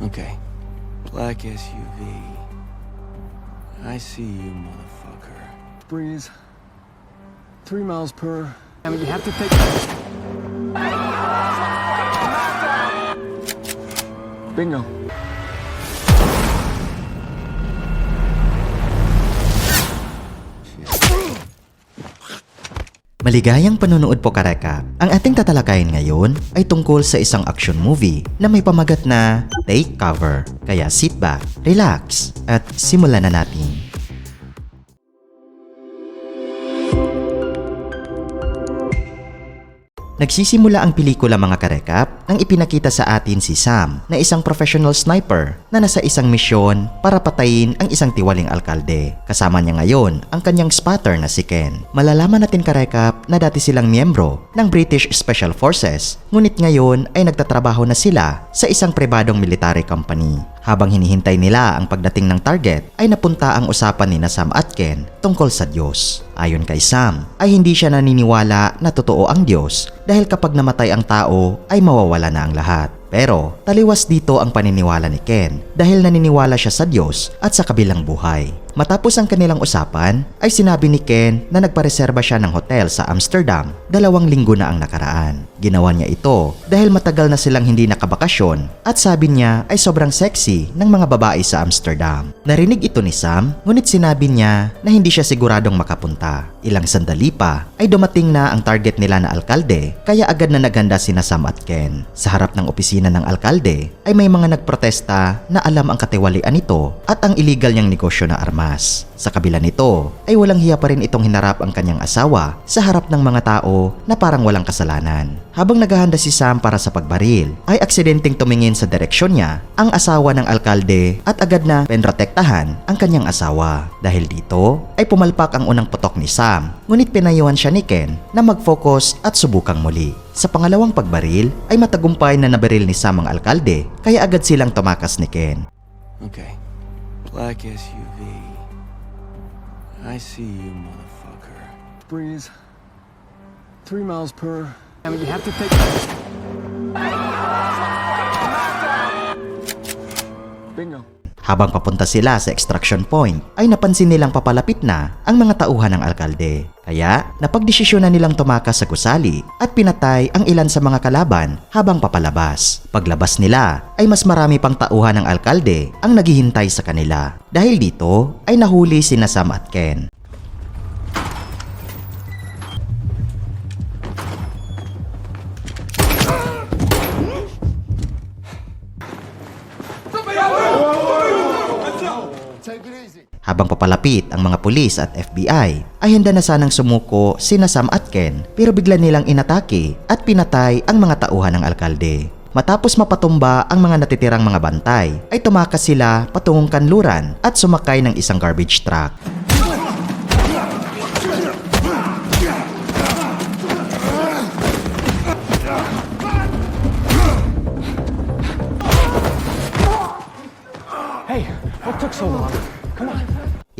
Okay. Black SUV. I see you, motherfucker. Breeze. Three miles per. I mean, you have to take. Bingo. Maligayang panonood po kareka. Ang ating tatalakayin ngayon ay tungkol sa isang action movie na may pamagat na Take Cover. Kaya sit back, relax, at simulan na natin. Nagsisimula ang pelikula mga karekap nang ipinakita sa atin si Sam na isang professional sniper na nasa isang misyon para patayin ang isang tiwaling alkalde. Kasama niya ngayon ang kanyang spotter na si Ken. Malalaman natin karekap na dati silang miyembro ng British Special Forces ngunit ngayon ay nagtatrabaho na sila sa isang pribadong military company. Habang hinihintay nila ang pagdating ng target ay napunta ang usapan ni Sam at Ken tungkol sa Diyos. Ayon kay Sam ay hindi siya naniniwala na totoo ang Diyos dahil kapag namatay ang tao ay mawawala na ang lahat. Pero taliwas dito ang paniniwala ni Ken dahil naniniwala siya sa Diyos at sa kabilang buhay. Matapos ang kanilang usapan ay sinabi ni Ken na nagpareserba siya ng hotel sa Amsterdam dalawang linggo na ang nakaraan. Ginawa niya ito dahil matagal na silang hindi nakabakasyon at sabi niya ay sobrang sexy ng mga babae sa Amsterdam. Narinig ito ni Sam ngunit sinabi niya na hindi siya siguradong makapunta. Ilang sandali pa ay dumating na ang target nila na alkalde kaya agad na naghanda sina Sam at Ken. Sa harap ng opisina ng alkalde ay may mga nagprotesta na alam ang katiwalian nito at ang illegal niyang negosyo na armas. Sa kabila nito ay walang hiya pa rin itong hinarap ang kanyang asawa sa harap ng mga tao na parang walang kasalanan. Habang naghahanda si Sam para sa pagbaril ay aksidenteng tumingin sa direksyon niya ang asawa ng alkalde at agad na penrotektahan ang kanyang asawa. Dahil dito ay pumalpak ang unang putok ni Sam ngunit pinayuhan siya ni Ken na mag-focus at subukang muli. Sa pangalawang pagbaril ay matagumpay na nabaril ni Sam ang alkalde kaya agad silang tumakas ni Ken. Okay. Black SUV. I see you, motherfucker. Breeze. Three miles per. I mean, you have to take. Bingo. Habang papunta sila sa extraction point, ay napansin nilang papalapit na ang mga tauhan ng alkalde. Kaya, napagdesisyon na nilang tumakas sa gusali at pinatay ang ilan sa mga kalaban habang papalabas. Paglabas nila, ay mas marami pang tauhan ng alkalde ang naghihintay sa kanila. Dahil dito, ay nahuli sina Sam at Ken. Habang papalapit ang mga pulis at FBI, ay handa na sanang sumuko sina Sam at Ken pero bigla nilang inatake at pinatay ang mga tauhan ng alkalde. Matapos mapatumba ang mga natitirang mga bantay, ay tumakas sila patungong kanluran at sumakay ng isang garbage truck.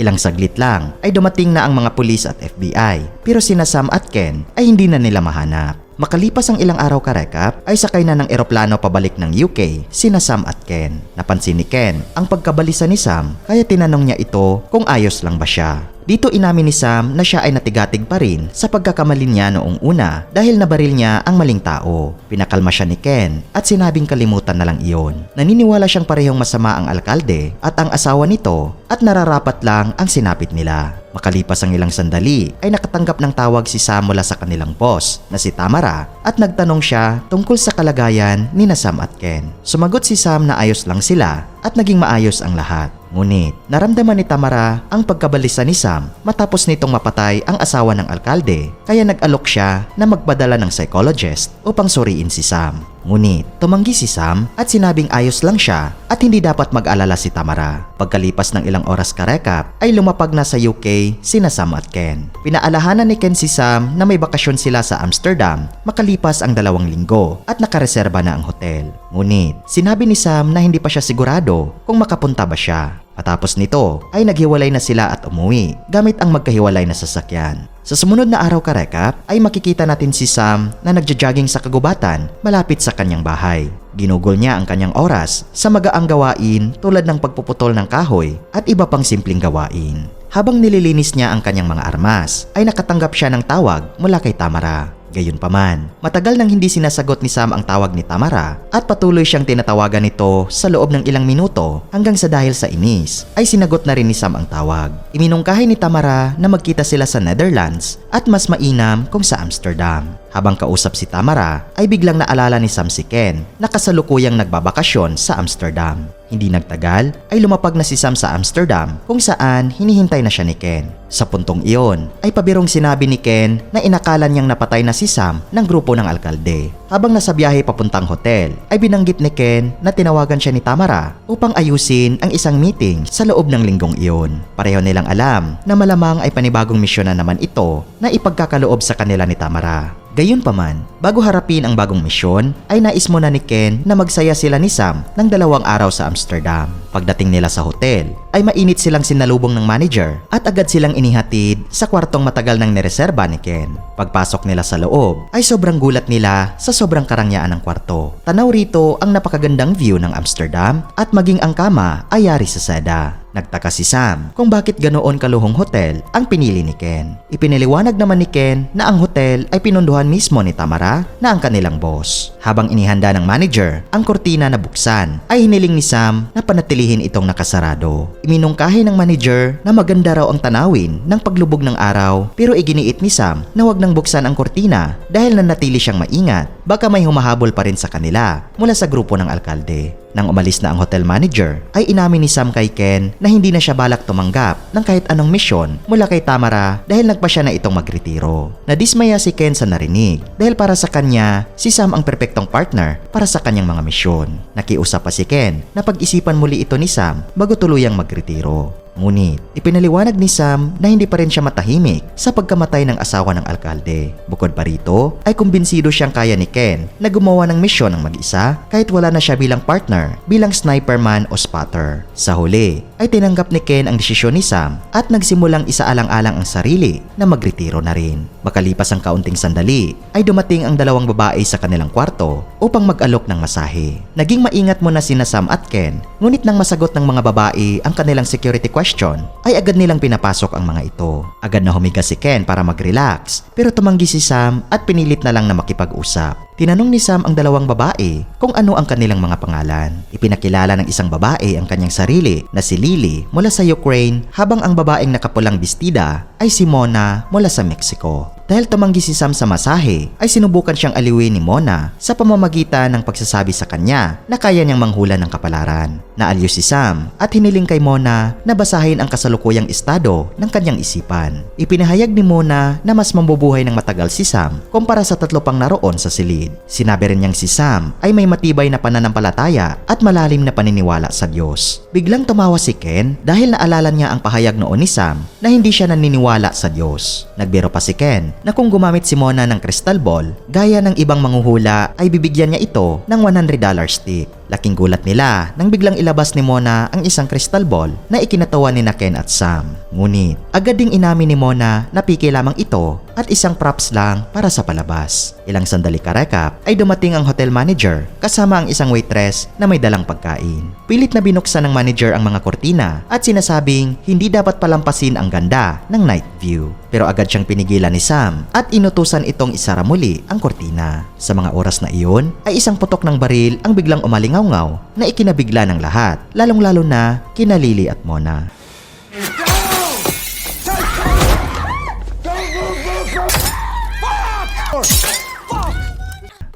Ilang saglit lang ay dumating na ang mga pulis at FBI pero sina Sam at Ken ay hindi na nila mahanap. Makalipas ang ilang araw karekap ay sakay na ng eroplano pabalik ng UK sina Sam at Ken. Napansin ni Ken ang pagkabalisa ni Sam kaya tinanong niya ito kung ayos lang ba siya. Dito inamin ni Sam na siya ay natigatig pa rin sa pagkakamali niya noong una dahil nabaril niya ang maling tao. Pinakalma siya ni Ken at sinabing kalimutan na lang iyon. Naniniwala siyang parehong masama ang alkalde at ang asawa nito at nararapat lang ang sinapit nila. Makalipas ang ilang sandali ay nakatanggap ng tawag si Sam mula sa kanilang boss na si Tamara at nagtanong siya tungkol sa kalagayan ni na Sam at Ken. Sumagot si Sam na ayos lang sila at naging maayos ang lahat. Ngunit, naramdaman ni Tamara ang pagkabalisa ni Sam matapos nitong mapatay ang asawa ng alkalde kaya nag-alok siya na magpadala ng psychologist upang suriin si Sam. Ngunit, tumanggi si Sam at sinabing ayos lang siya at hindi dapat mag-alala si Tamara. Pagkalipas ng ilang oras karekap ay lumapag na sa UK sina Sam at Ken. Pinaalahanan ni Ken si Sam na may bakasyon sila sa Amsterdam makalipas ang dalawang linggo at nakareserba na ang hotel. Ngunit, sinabi ni Sam na hindi pa siya sigurado kung makapunta ba siya. Matapos nito ay naghiwalay na sila at umuwi gamit ang magkahiwalay na sasakyan. Sa sumunod na araw karekap ay makikita natin si Sam na nagja-jogging sa kagubatan malapit sa kanyang bahay. Ginugol niya ang kanyang oras sa magaang gawain tulad ng pagpuputol ng kahoy at iba pang simpleng gawain. Habang nililinis niya ang kanyang mga armas, ay nakatanggap siya ng tawag mula kay Tamara. Gayunpaman, matagal nang hindi sinasagot ni Sam ang tawag ni Tamara at patuloy siyang tinatawagan nito sa loob ng ilang minuto hanggang sa dahil sa inis ay sinagot na rin ni Sam ang tawag. Iminungkahi ni Tamara na magkita sila sa Netherlands at mas mainam kung sa Amsterdam. Habang kausap si Tamara ay biglang naalala ni Sam si Ken na kasalukuyang nagbabakasyon sa Amsterdam. Hindi nagtagal ay lumapag na si Sam sa Amsterdam kung saan hinihintay na siya ni Ken. Sa puntong iyon ay pabirong sinabi ni Ken na inakala niyang napatay na si Sam ng grupo ng alkalde. Habang nasa biyahe papuntang hotel ay binanggit ni Ken na tinawagan siya ni Tamara upang ayusin ang isang meeting sa loob ng linggong iyon. Pareho nilang alam na malamang ay panibagong misyon na naman ito na ipagkakaloob sa kanila ni Tamara. Gayunpaman, bago harapin ang bagong misyon, ay nais mo na ni Ken na magsaya sila ni Sam ng dalawang araw sa Amsterdam. Pagdating nila sa hotel, ay mainit silang sinalubong ng manager at agad silang inihatid sa kwartong matagal nang nireserba ni Ken. Pagpasok nila sa loob, ay sobrang gulat nila sa sobrang karangyaan ng kwarto. Tanaw rito ang napakagandang view ng Amsterdam at maging ang kama ay yari sa seda. Nagtaka si Sam kung bakit ganoon kaluhong hotel ang pinili ni Ken. Ipiniliwanag naman ni Ken na ang hotel ay pinunduhan mismo ni Tamara na ang kanilang boss. Habang inihanda ng manager ang kortina na buksan, ay hiniling ni Sam na panatilihin itong nakasarado. Iminungkahi ng manager na maganda raw ang tanawin ng paglubog ng araw pero iginiit ni Sam na wag nang buksan ang kortina dahil nanatili siyang maingat baka may humahabol pa rin sa kanila mula sa grupo ng alkalde. Nang umalis na ang hotel manager, ay inamin ni Sam kay Ken na hindi na siya balak tumanggap ng kahit anong misyon mula kay Tamara dahil nagpa siya na itong magretiro. Nadismaya si Ken sa narinig dahil para sa kanya, si Sam ang perpektong partner para sa kanyang mga misyon. Nakiusap pa si Ken na pag-isipan muli ito ni Sam bago tuluyang magretiro. Ngunit, ipinaliwanag ni Sam na hindi pa rin siya matahimik sa pagkamatay ng asawa ng alkalde. Bukod pa rito, ay kumbinsido siyang kaya ni Ken na gumawa ng misyon ng mag-isa kahit wala na siya bilang partner, bilang sniper man o spotter. Sa huli, ay tinanggap ni Ken ang desisyon ni Sam at nagsimulang isaalang-alang ang sarili na magretiro na rin. Makalipas ang kaunting sandali, ay dumating ang dalawang babae sa kanilang kwarto upang mag-alok ng masahe. Naging maingat muna sina Sam at Ken, ngunit nang masagot ng mga babae ang kanilang security question, ay agad nilang pinapasok ang mga ito. Agad na humiga si Ken para mag-relax, pero tumanggi si Sam at pinilit na lang na makipag-usap. Tinanong ni Sam ang dalawang babae kung ano ang kanilang mga pangalan. Ipinakilala ng isang babae ang kanyang sarili na si Lily mula sa Ukraine habang ang babaeng nakapulang bestida ay si Mona mula sa Mexico. Dahil tumanggi si Sam sa masahe, ay sinubukan siyang aliwin ni Mona sa pamamagitan ng pagsasabi sa kanya na kaya niyang manghula ng kapalaran. Naaliw si Sam at hiniling kay Mona na basahin ang kasalukuyang estado ng kanyang isipan. Ipinahayag ni Mona na mas mambubuhay ng matagal si Sam kumpara sa tatlo pang naroon sa silid. Sinabi rin niyang si Sam ay may matibay na pananampalataya at malalim na paniniwala sa Diyos. Biglang tumawa si Ken dahil naalala niya ang pahayag noon ni Sam na hindi siya naniniwala sa Diyos. Nagbiro pa si Ken na kung gumamit si Mona ng crystal ball, gaya ng ibang manghuhula ay bibigyan niya ito ng $100 tip. Laking gulat nila nang biglang ilabas ni Mona ang isang crystal ball na ikinatawa ni Ken at Sam. Ngunit, agad ding inamin ni Mona na piki lamang ito at isang props lang para sa palabas. Ilang sandali karekap ay dumating ang hotel manager kasama ang isang waitress na may dalang pagkain. Pilit na binuksan ng manager ang mga kortina at sinasabing hindi dapat palampasin ang ganda ng night view. Pero agad siyang pinigilan ni Sam at inutusan itong isara muli ang kortina. Sa mga oras na iyon ay isang putok ng baril ang biglang umalingaw-ngaw na ikinabigla ng lahat, lalong-lalo na kina Lily at Mona.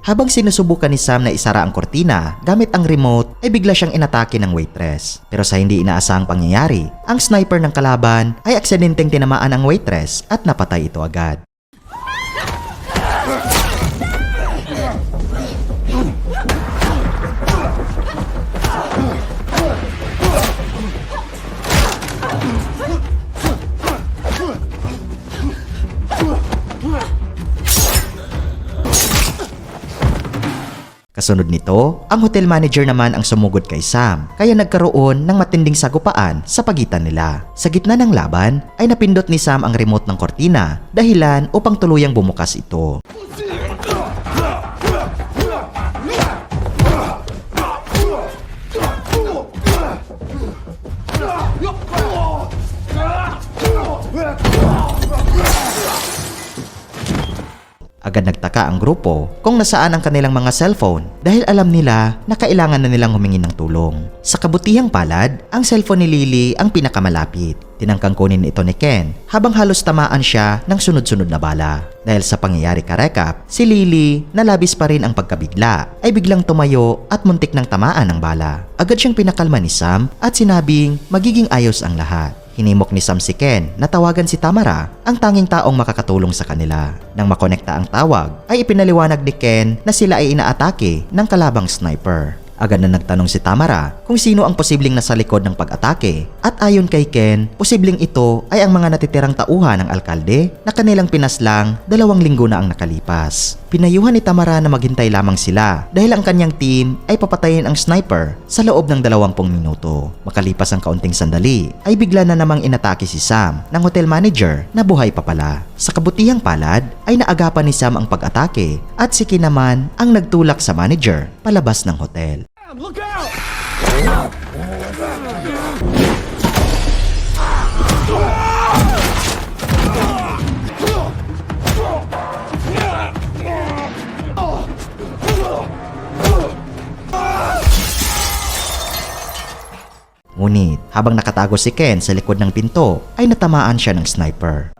Habang sinusubukan ni Sam na isara ang kortina gamit ang remote ay bigla siyang inatake ng waitress. Pero sa hindi inaasahang pangyayari, ang sniper ng kalaban ay aksidenteng tinamaan ang waitress at napatay ito agad. Kasunod nito, ang hotel manager naman ang sumugod kay Sam kaya nagkaroon ng matinding sagupaan sa pagitan nila. Sa gitna ng laban ay napindot ni Sam ang remote ng kortina dahilan upang tuluyang bumukas ito. Agad nagtaka ang grupo kung nasaan ang kanilang mga cellphone dahil alam nila na kailangan na nilang humingi ng tulong. Sa kabutihang palad, ang cellphone ni Lily ang pinakamalapit. Tinangkang kunin ito ni Ken habang halos tamaan siya ng sunod-sunod na bala. Dahil sa pangyayari karekap, si Lily na labis pa rin ang pagkabigla ay biglang tumayo at muntik ng tamaan ng bala. Agad siyang pinakalma ni Sam at sinabing magiging ayos ang lahat. Hinimok ni Sam si Ken na tawagan si Tamara, ang tanging taong makakatulong sa kanila. Nang makonekta ang tawag, ay ipinaliwanag ni Ken na sila ay inaatake ng kalabang sniper. Agad na nagtanong si Tamara kung sino ang posibleng nasa likod ng pag-atake at ayon kay Ken, posibleng ito ay ang mga natitirang tauhan ng alkalde na kanilang pinaslang dalawang linggo na ang nakalipas. Pinayuhan ni Tamara na maghintay lamang sila dahil ang kanyang team ay papatayin ang sniper sa loob ng 20 minuto. Makalipas ang kaunting sandali ay bigla na namang inatake si Sam ng hotel manager na buhay pa pala. Sa kabutihang palad ay naagapan ni Sam ang pag-atake at si Ken naman ang nagtulak sa manager palabas ng hotel. Look out! Ngunit habang nakatago si Ken sa likod ng pinto ay natamaan siya ng sniper.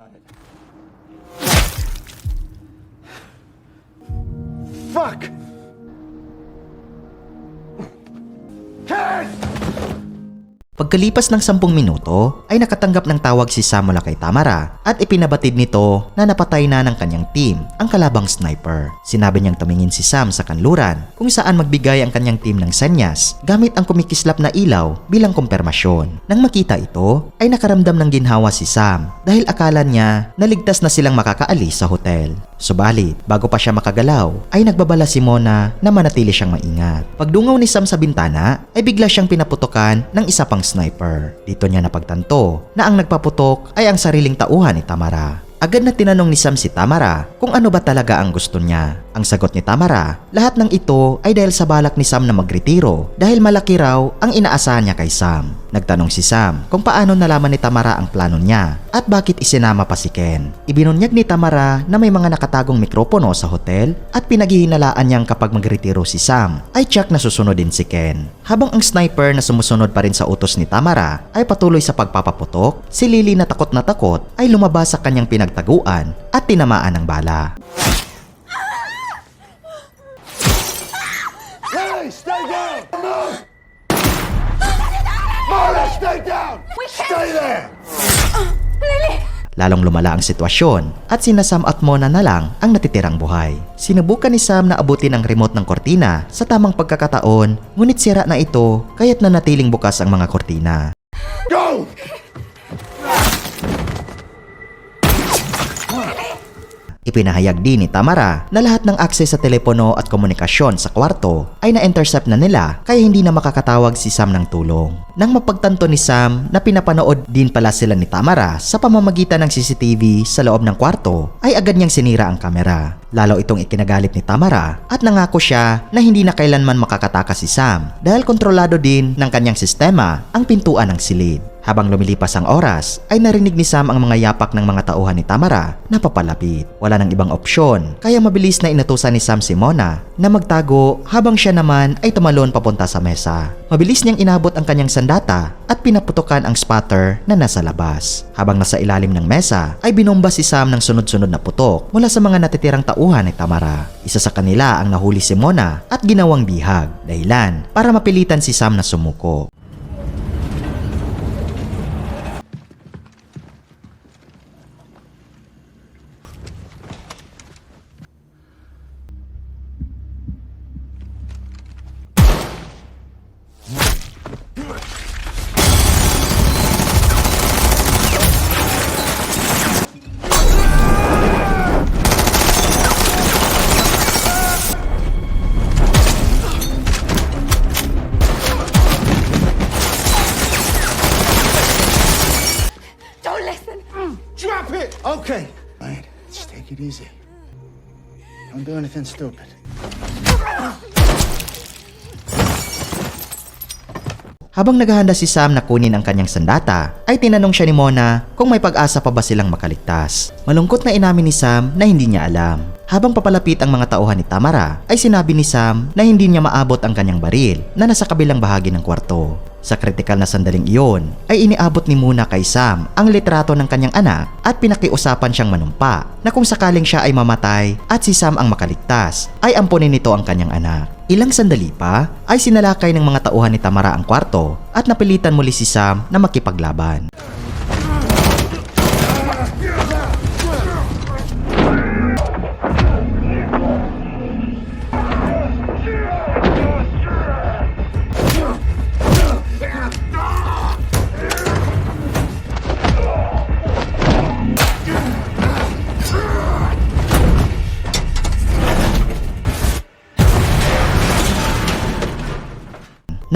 Pagkalipas ng 10 minuto ay nakatanggap ng tawag si Sam mula kay Tamara at ipinabatid nito na napatay na ng kanyang team ang kalabang sniper. Sinabi niyang tumingin si Sam sa kanluran kung saan magbigay ang kanyang team ng senyas gamit ang kumikislap na ilaw bilang kumpirmasyon. Nang makita ito ay nakaramdam ng ginhawa si Sam dahil akala niya naligtas na silang makakaalis sa hotel. Subalit, bago pa siya makagalaw, ay nagbabala si Mona na manatili siyang maingat. Pagdungaw ni Sam sa bintana, ay bigla siyang pinaputokan ng isa pang sniper. Dito niya napagtanto na ang nagpaputok ay ang sariling tauhan ni Tamara. Agad na tinanong ni Sam si Tamara kung ano ba talaga ang gusto niya. Ang sagot ni Tamara, lahat ng ito ay dahil sa balak ni Sam na magretiro dahil malaki raw ang inaasahan niya kay Sam. Nagtanong si Sam kung paano nalaman ni Tamara ang plano niya at bakit isinama pa si Ken. Ibinunyag ni Tamara na may mga nakatagong mikropono sa hotel at pinaghihinalaan niyang kapag magretiro si Sam ay check na susunod din si Ken. Habang ang sniper na sumusunod pa rin sa utos ni Tamara ay patuloy sa pagpapaputok, si Lily na takot na takot ay lumabas sa kanyang pinagtaguan at tinamaan ng bala. Hey, stay down! Move! Marla, stay down! Stay there! Lalong lumala ang sitwasyon at sina Sam at Mona na lang ang natitirang buhay. Sinubukan ni Sam na abutin ang remote ng kortina sa tamang pagkakataon ngunit sira na ito kaya't nanatiling bukas ang mga kortina. Go! Ipinahayag din ni Tamara na lahat ng akses sa telepono at komunikasyon sa kwarto ay na-intercept na nila kaya hindi na makakatawag si Sam ng tulong. Nang mapagtanto ni Sam na pinapanood din pala sila ni Tamara sa pamamagitan ng CCTV sa loob ng kwarto ay agad niyang sinira ang kamera. Lalo itong ikinagalit ni Tamara at nangako siya na hindi na kailanman makakatakas si Sam dahil kontrolado din ng kanyang sistema ang pintuan ng silid. Habang lumilipas ang oras, ay narinig ni Sam ang mga yapak ng mga tauhan ni Tamara na papalapit. Wala nang ibang opsyon, kaya mabilis na inutusan ni Sam si Mona na magtago habang siya naman ay tumalon papunta sa mesa. Mabilis niyang inabot ang kanyang sandata at pinaputukan ang spotter na nasa labas. Habang nasa ilalim ng mesa, ay binomba si Sam ng sunod-sunod na putok mula sa mga natitirang tauhan ni Tamara. Isa sa kanila ang nahuli si Mona at ginawang bihag, dahilan para mapilitan si Sam na sumuko. Do anything stupid. Habang naghahanda si Sam na kunin ang kanyang sandata, ay tinanong siya ni Mona kung may pag-asa pa ba silang makaligtas. Malungkot na inamin ni Sam na hindi niya alam. Habang papalapit ang mga tauhan ni Tamara, ay sinabi ni Sam na hindi niya maabot ang kanyang baril na nasa kabilang bahagi ng kwarto. Sa kritikal na sandaling iyon, ay iniabot ni Muna kay Sam ang litrato ng kanyang anak at pinakiusapan siyang manumpa na kung sakaling siya ay mamatay at si Sam ang makaligtas, ay ampunin nito ang kanyang anak. Ilang sandali pa ay sinalakay ng mga tauhan ni Tamara ang kwarto at napilitan muli si Sam na makipaglaban.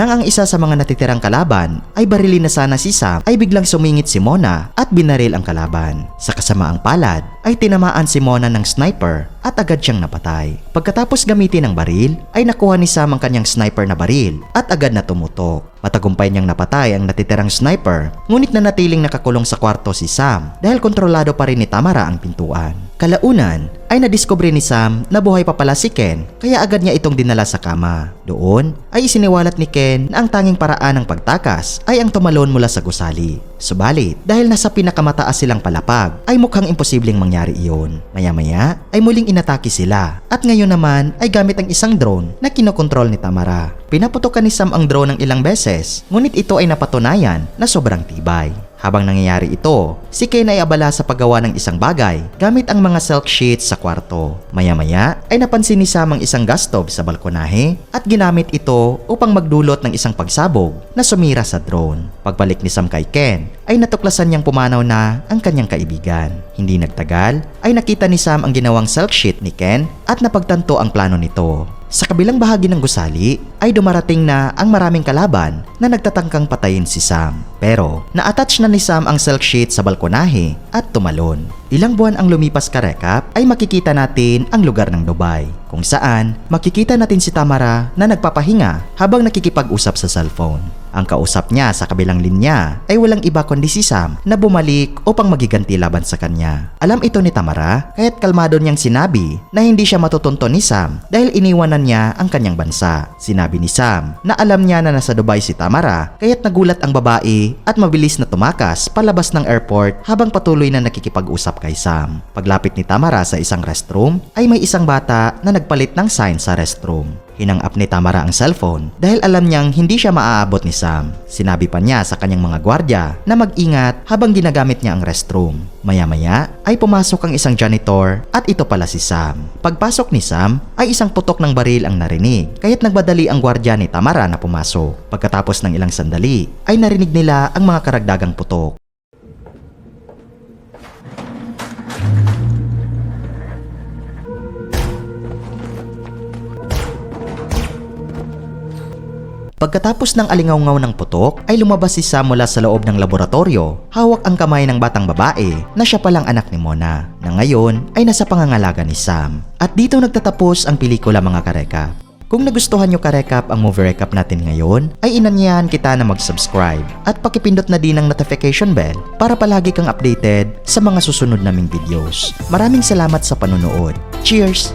Nang ang isa sa mga natitirang kalaban ay barilin na sana si Sam ay biglang sumingit si Mona at binaril ang kalaban. Sa kasamaang palad ay tinamaan si Mona ng sniper at agad siyang napatay. Pagkatapos gamitin ang baril ay nakuha ni Sam ang kanyang sniper na baril at agad na tumutok. Matagumpay niyang napatay ang natitirang sniper ngunit nanatiling nakakulong sa kwarto si Sam dahil kontrolado pa rin ni Tamara ang pintuan. Kalaunan ay nadiskubre ni Sam na buhay pa pala si Ken kaya agad niya itong dinala sa kama. Doon ay isiniwalat ni Ken na ang tanging paraan ng pagtakas ay ang tumalon mula sa gusali. Subalit dahil nasa pinakamataas silang palapag ay mukhang imposibleng mangyari iyon. Maya-maya ay muling inatake sila at ngayon naman ay gamit ang isang drone na kinokontrol ni Tamara. Pinaputokan ni Sam ang drone ng ilang beses ngunit ito ay napatunayan na sobrang tibay. Habang nangyayari ito, si Ken ay abala sa paggawa ng isang bagay gamit ang mga silk sheets sa kwarto. Maya-maya ay napansin ni Sam ang isang gas stove sa balkonahe at ginamit ito upang magdulot ng isang pagsabog na sumira sa drone. Pagbalik ni Sam kay Ken ay natuklasan niyang pumanaw na ang kanyang kaibigan. Hindi nagtagal ay nakita ni Sam ang ginawang silk sheet ni Ken at napagtanto ang plano nito. Sa kabilang bahagi ng gusali ay dumarating na ang maraming kalaban na nagtatangkang patayin si Sam. Pero na-attach na ni Sam ang silk sheet sa balkonahe at tumalon. Ilang buwan ang lumipas karekap ay makikita natin ang lugar ng Dubai kung saan makikita natin si Tamara na nagpapahinga habang nakikipag-usap sa cellphone. Ang kausap niya sa kabilang linya ay walang iba kundi si Sam na bumalik upang magiganti laban sa kanya. Alam ito ni Tamara kaya't kalmado niyang sinabi na hindi siya matutunto ni Sam dahil iniwanan niya ang kanyang bansa. Sinabi ni Sam na alam niya na nasa Dubai si Tamara kaya't nagulat ang babae at mabilis na tumakas palabas ng airport habang patuloy na nakikipag-usap kay Sam. Paglapit ni Tamara sa isang restroom ay may isang bata na nagpalit ng sign sa restroom. Hinang-up ni Tamara ang cellphone dahil alam niyang hindi siya maaabot ni Sam. Sinabi pa niya sa kanyang mga gwardya na mag-ingat habang ginagamit niya ang restroom. Maya-maya ay pumasok ang isang janitor at ito pala si Sam. Pagpasok ni Sam ay isang putok ng baril ang narinig kaya't nagbadali ang gwardya ni Tamara na pumasok. Pagkatapos ng ilang sandali ay narinig nila ang mga karagdagang putok. Pagkatapos ng alingawngaw ng putok, ay lumabas si Sam mula sa loob ng laboratorio. Hawak ang kamay ng batang babae na siya palang anak ni Mona, na ngayon ay nasa pangangalaga ni Sam. At dito nagtatapos ang pelikula mga karekap. Kung nagustuhan nyo karekap ang movie recap natin ngayon, ay inanyayahan kita na mag-subscribe at pakipindot na din ang notification bell para palagi kang updated sa mga susunod naming videos. Maraming salamat sa panonood. Cheers!